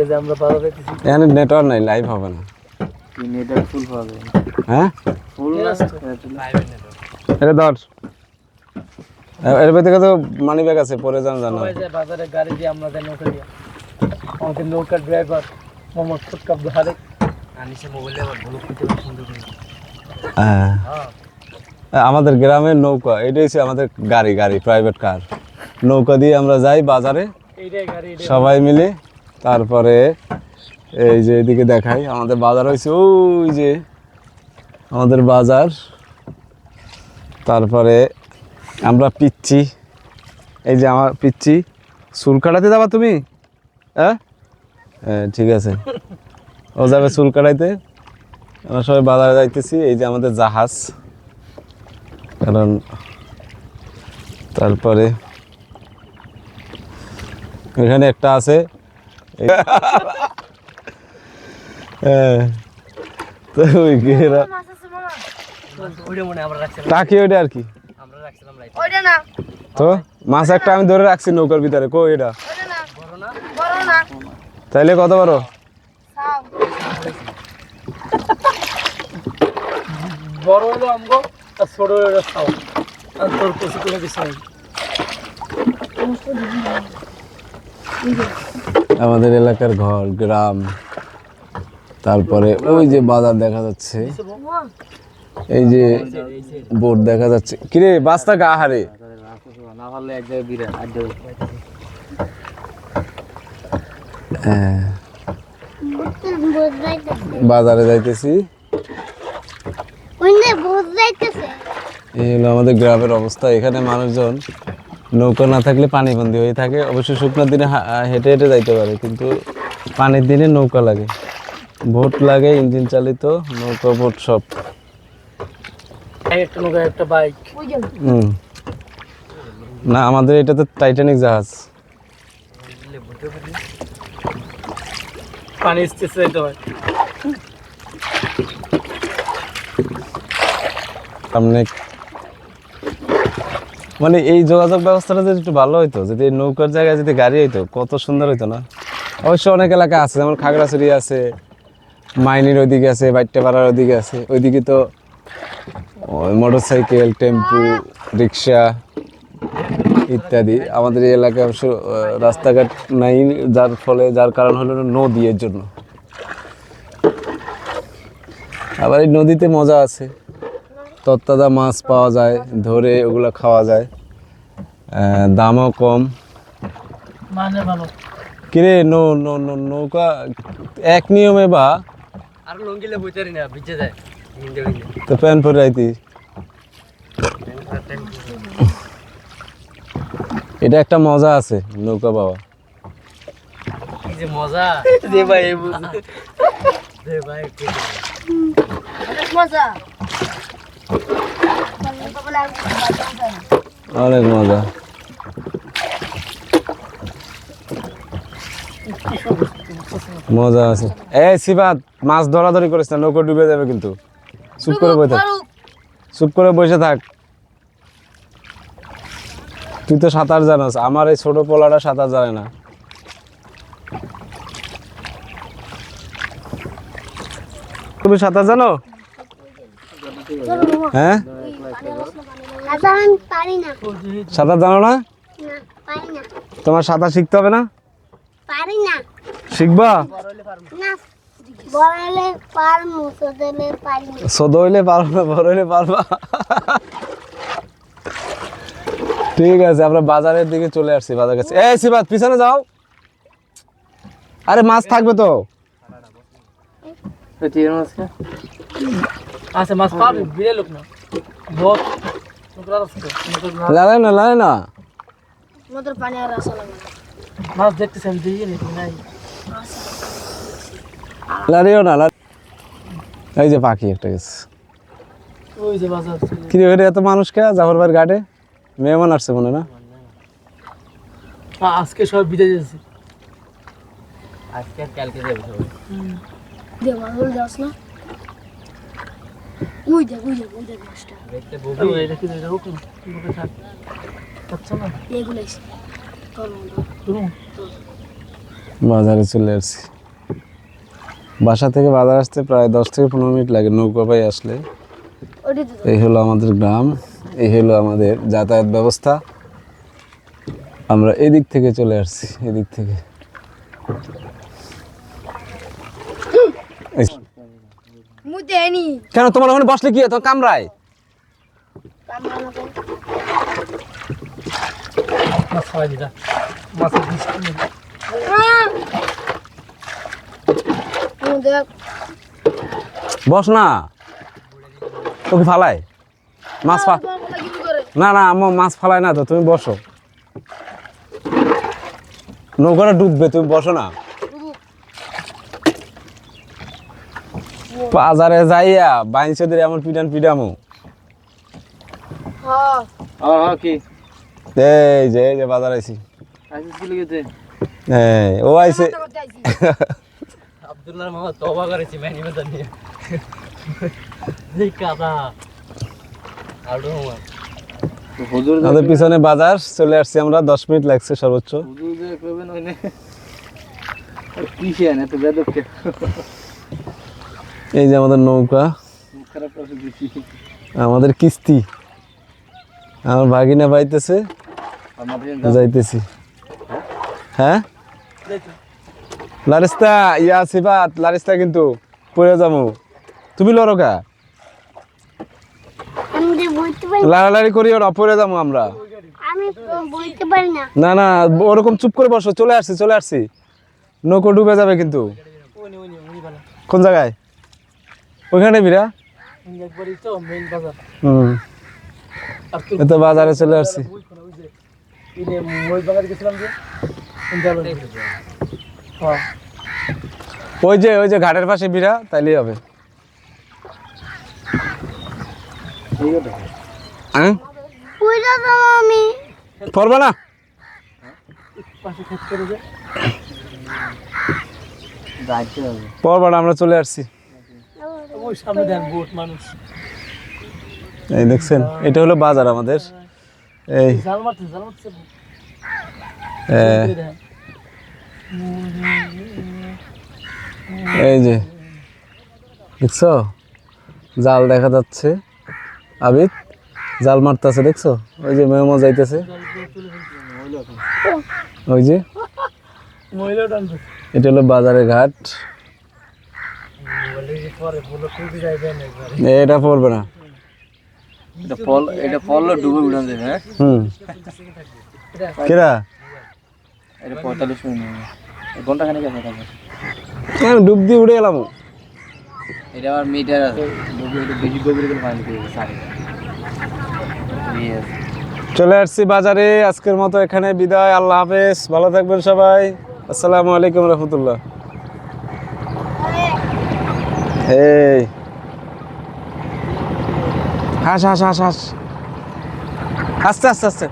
যে আমরা এখানে নেটওয়ার্ক নাই লাইভ হবে না। কি নেটওয়ার্ক ফুল পাবে হ্যাঁ? ফুল এটা ধর। এর ভিতরে তো মানি ব্যাগ আছে পরে যান জানো বাজারে গাড়ি দিয়ে আমরা যাই নৌকা দিয়ে আমাদের নৌকার ড্রাইভার মোহাম্মদ ফুটকাব হারে আনিসে মোবাইলে আবার ব্লক করতে সুন্দর হ্যাঁ। আমাদের গ্রামের নৌকা এটাই হচ্ছে আমাদের গাড়ি গাড়ি প্রাইভেট কার নৌকা দিয়ে আমরা যাই বাজারে। এইটাই গাড়ি এইটাই সবাই মিলে তারপরে এই যে এদিকে দেখাই, আমাদের বাজার হয়েছে ওই যে আমাদের বাজার। তারপরে আমরা পিচ্ছি। এই যে আমার পিচ্ছি। চুল কাটাতে যাবা তুমি? হ্যাঁ? হ্যাঁ ঠিক আছে। ও যাবে চুল কাটাইতে। আমরা সবাই বাজারে যাইতেছি। এই যে আমাদের জাহাজ। কারণ তারপরে এখানে একটা আছে। ওই আর কি। তো, মাছ একটা আমি ধরে রাখছি নৌকার ভিতরে কো এটা? তাইলে কত সাও বড় হলো আমগো, আর ছোট হলো আর তোর নেই। আমাদের এলাকার ঘর গ্রাম তারপরে ওই যে বাজার দেখা যাচ্ছে। এই যে বোট দেখা যাচ্ছে। কিরে বাসটা গা হারে? হ্যাঁ, বাজারে যাইতেছি। এই হলো আমাদের গ্রামের অবস্থা। এখানে মানুষজন নৌকা না থাকলে পানি বন্দি হয়ে থাকে। অবশ্য শুকনোর দিনে হেঁটে হেঁটে যাইতে পারে কিন্তু পানির দিনে নৌকা লাগে। ভোট লাগে ইঞ্জিন চালিত নৌকা বোট সব। একটা নৌকা একটা বাইক। হুম। না আমাদের এটা তো টাইটানিক জাহাজ। পানি হয়। সামনে মানে এই যোগাযোগ ব্যবস্থাটা যদি একটু ভালো হইতো, যদি নৌকার জায়গায় যদি গাড়ি হইতো, কত সুন্দর হইতো না? অবশ্য অনেক এলাকা আছে, যেমন খাগড়াছড়ি আছে, মাইনির ওইদিকে আছে, বাইট্টাপাড়ার ওইদিকে আছে। ওইদিকে তো মোটর সাইকেল টেম্পু, রিক্সা ইত্যাদি। আমাদের এই এলাকায় অবশ্য রাস্তাঘাট নাই, যার ফলে, যার কারণ হলো নদী এর জন্য। আবার এই নদীতে মজা আছে। তত্তাজা মাছ পাওয়া যায় ধরে ওগুলো খাওয়া যায়। দামও কম। মানে কিরে নৌ নৌ নৌ- নৌকা এক নিয়মে বা? আর লঙ্গিলে বইতারি না ভিজে যায়। তো প্যান পরে রাইতি এটা একটা মজা আছে নৌকা বাবা কি যে মজা। দে ভাই দে ভাই মজা। অনেক মজা। মজা আছে। এই সিবাত, মাছ ধরাধরি করিস না, নৌকা ডুবে যাবে কিন্তু। চুপ করে বসে থাক। চুপ করে বসে থাক। তুই তো সাঁতার জানাস, আমার এই ছোট পোলাটা সাঁতার জানে না। তুমি সাঁতার জানো? হ্যাঁ? সাঁতার জানো না? তোমার সাঁতার শিখতে হবে না? শিখবা? ছোট হইলে পারব না, বড় পারবা। ঠিক আছে, আমরা বাজারের দিকে চলে আসছি, বাজার কাছে। এই সিবাত, পিছনে যাও। আরে, মাছ থাকবে তো। আছে আচ্ছা মাছ পাবে বিলে লোক না বহুত লাগে না লাগে না মোটর পানি আর আসা লাগে মাছ দেখতেছি আমি দেখি নাকি নাই লাড়িও না এই যে পাখি একটা গেছে ওই যে বাজার কি রে এত মানুষ কে জাফরবার ঘাটে মেহমান আসছে মনে না আজকে সব বিদে যাচ্ছে আজকে আর কালকে যাবে সবাই দেওয়া হল যাস না দেখ দেখ দেখ মাছটা। দেখতে থাক। আচ্ছা না? বাজারে চলে আসছি। বাসা থেকে বাজার আসতে প্রায় দশ থেকে পনেরো মিনিট লাগে নৌকা পাই আসলে। এই হলো আমাদের গ্রাম এই হলো আমাদের যাতায়াত ব্যবস্থা। আমরা এদিক থেকে চলে আসছি এদিক থেকে এই- কেন, তোমার ওখানে বসলে কি? তোমার মুতে বস না। তোকে ফালায় মাছ ফা না না আমার মাছ ফালায় না তো, তুমি বসো। নৌকাটা ডুববে, তুমি বসো না। বাজারে যাইয়া বাইনসেদের এমন পিটান পিটামু। হ্যাঁ হ্যাঁ কি? এই যে এই যে বাজার আইছি। কি এই ও আইছে। আব্দুল্লাহর মামা তবা করেছি ম্যানি মেদা নিয়ে। এই কাদা। আমাদের পিছনে বাজার চলে আসছি আমরা দশ মিনিট লাগছে সর্বোচ্চ। হুজুর যে কইবেন ওইনে কিসে না তো বেদবকে? এই যে আমাদের নৌকা আমাদের কিস্তি। আমার ভাগিনা পাইতেছে যাইতেছি। হ্যাঁ? লারিস্তা ইয়া সিবাত লারিস্তা কিন্তু পড়ে যাব। তুমি লড়কা লাড়ালাড়ি করি ওরা পড়ে যাব আমরা। না। না ওরকম চুপ করে বসো চলে আসছি চলে আসছি। নৌকো ডুবে যাবে কিন্তু। কোন জায়গায়? ওইখানে বিরা? উনি একবারই তো বাজার। হুম। আর তো বাজারে চলে আসছি। ওই যে ইনে মই বাজার গেছিলাম যে হ্যাঁ। ওই যে ওই যে ঘাটের পাশে বিরা তাইলেই হবে। হ্যাঁ পড়বে না? পড়বে না আমরা চলে আসছি। ওই সামনে দেন বোট মানুষ। এই দেখছেন এটা হলো বাজার আমাদের। এই এই যে দেখছ? জাল দেখা যাচ্ছে। আবিদ জাল মারতেছে দেখছ? ওই যে মেমো যাইতেছে। ওই যে এটা হলো বাজারের ঘাট। এটা পড়বে না। এটা ফল এটা ফল ডুবে উড়ান দেবে হ্যাঁ? হুম। কেরা? এটা পঁয়তাল্লিশ মিনিট ঘণ্টা খানিক আছে আমি ডুব দিয়ে উড়ে এলাম। এটা আবার মিটার আছে। বেশি গভীর করে পানি দিয়ে চলে আসছি বাজারে। আজকের মতো এখানে বিদায়। আল্লাহ হাফেজ। ভালো থাকবেন সবাই। আসসালামু আলাইকুম রহমতুল্লাহ। এই হাস হাস হাস হাস আস্তে আস্তে আস্তে।